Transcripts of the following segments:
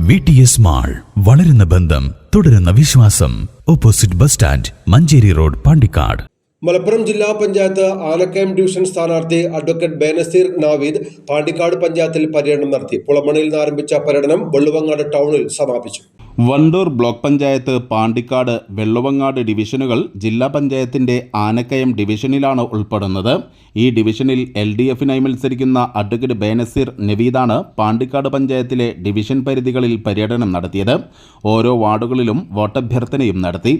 V T S mall വളരുന്ന ബന്ധം തുടരുന്ന വിശ്വാസം. Opposite bus stand Manjeri road Pandikkad. Malappuram ജില്ലാ പഞ്ചായത്ത് ആനക്കയം ഡിവിഷൻ സ്ഥാനാർത്ഥി അഡ്വക്കേറ്റ് ബേനസീർ നാവീദ് പാണ്ടിക്കാട് പഞ്ചായത്തിൽ പര്യടനം നടത്തി. പുളമണിയിൽ നിന്ന് ആരംഭിച്ച പര്യടനം വെള്ളുവങ്ങാട് ടൗണിൽ സമാപിച്ചു. വണ്ടൂർ ബ്ലോക്ക് പഞ്ചായത്ത് പാണ്ടിക്കാട് വെള്ളുവങ്ങാട് ഡിവിഷനുകൾ ജില്ലാ പഞ്ചായത്തിന്റെ ആനക്കയം ഡിവിഷനിലാണ് ഉൾപ്പെടുന്നത്. ഈ ഡിവിഷനിൽ എൽ ഡി എഫിനായി മത്സരിക്കുന്ന അഡ്വക്കേറ്റ് ബേനസീർ നവീദാണ് പാണ്ടിക്കാട് പഞ്ചായത്തിലെ ഡിവിഷൻ പരിധികളിൽ പര്യടനം നടത്തിയത്. ഓരോ വാർഡുകളിലും വോട്ടഭ്യർത്ഥനയും നടത്തി.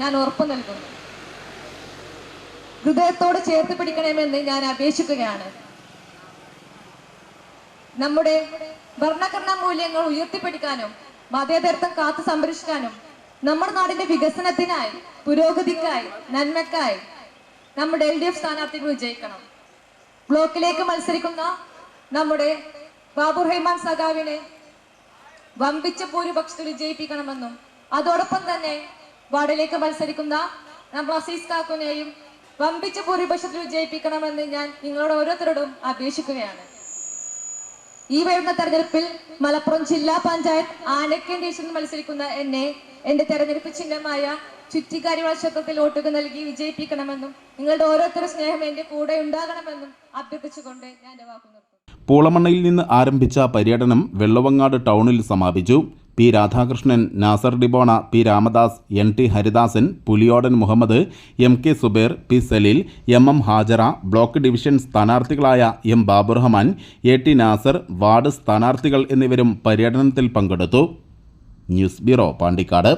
ഞാൻ നൽകുന്നു. ഹൃദയത്തോട് ചേർത്ത് പിടിക്കണമെന്ന് ഞാൻ അപേക്ഷിക്കുകയാണ്. നമ്മുടെ ഭരണഘടനാ മൂല്യങ്ങൾ ഉയർത്തിപ്പിടിക്കാനും മതേതരത്വം കാത്തു സംരക്ഷിക്കാനും നമ്മുടെ നാടിന്റെ വികസനത്തിനായി പുരോഗതിക്കായി നന്മക്കായി നമ്മുടെ എൽ ഡി എഫ് സ്ഥാനാർത്ഥികൾ വിജയിക്കണം. ബ്ലോക്കിലേക്ക് മത്സരിക്കുന്ന നമ്മുടെ ബാബു റഹ്മാൻ സഖാവിനെ വമ്പിച്ച ഭൂരിപക്ഷത്തിൽ വിജയിപ്പിക്കണമെന്നും അതോടൊപ്പം തന്നെ വാർഡിലേക്ക് മത്സരിക്കുന്ന നമ്മൾ അസീസ് കാക്കുനെയും വമ്പിച്ച ഭൂരിപക്ഷത്തിൽ വിജയിപ്പിക്കണമെന്ന് ഞാൻ നിങ്ങളോട് ഓരോരുത്തരോടും അപേക്ഷിക്കുകയാണ്. ഈ വരുന്ന തെരഞ്ഞെടുപ്പിൽ മലപ്പുറം ജില്ലാ പഞ്ചായത്ത് ഡിവിഷനിൽ മത്സരിക്കുന്ന എന്നെ എന്റെ തെരഞ്ഞെടുപ്പ് ചിഹ്നമായ ചുറ്റിക്കാരി നക്ഷത്രത്തിൽ വോട്ടുകൾ നൽകി വിജയിപ്പിക്കണമെന്നും നിങ്ങളുടെ ഓരോരുത്തരുടെ സ്നേഹം എന്റെ കൂടെ ഉണ്ടാകണമെന്നും അഭ്യർത്ഥിച്ചുകൊണ്ട് ഞാൻ വാക്കു പൂളമണ്ണയിൽ നിന്ന് ആരംഭിച്ച പര്യടനം വെള്ളവങ്ങാട് ടൗണിൽ സമാപിച്ചു. P Radhakrishnan Nasar Dibona P Ramadas N T Haridasan Puliyodan Muhammad M K Subair P Saleel M M Hajara block division സ്ഥാനാർത്ഥികളായ M Baburahman A T Nasar ward സ്ഥാനാർത്ഥികൾ എന്നിവരും പര്യടനത്തിൽ പങ്കെടുത്തു. News bureau Pandikkad.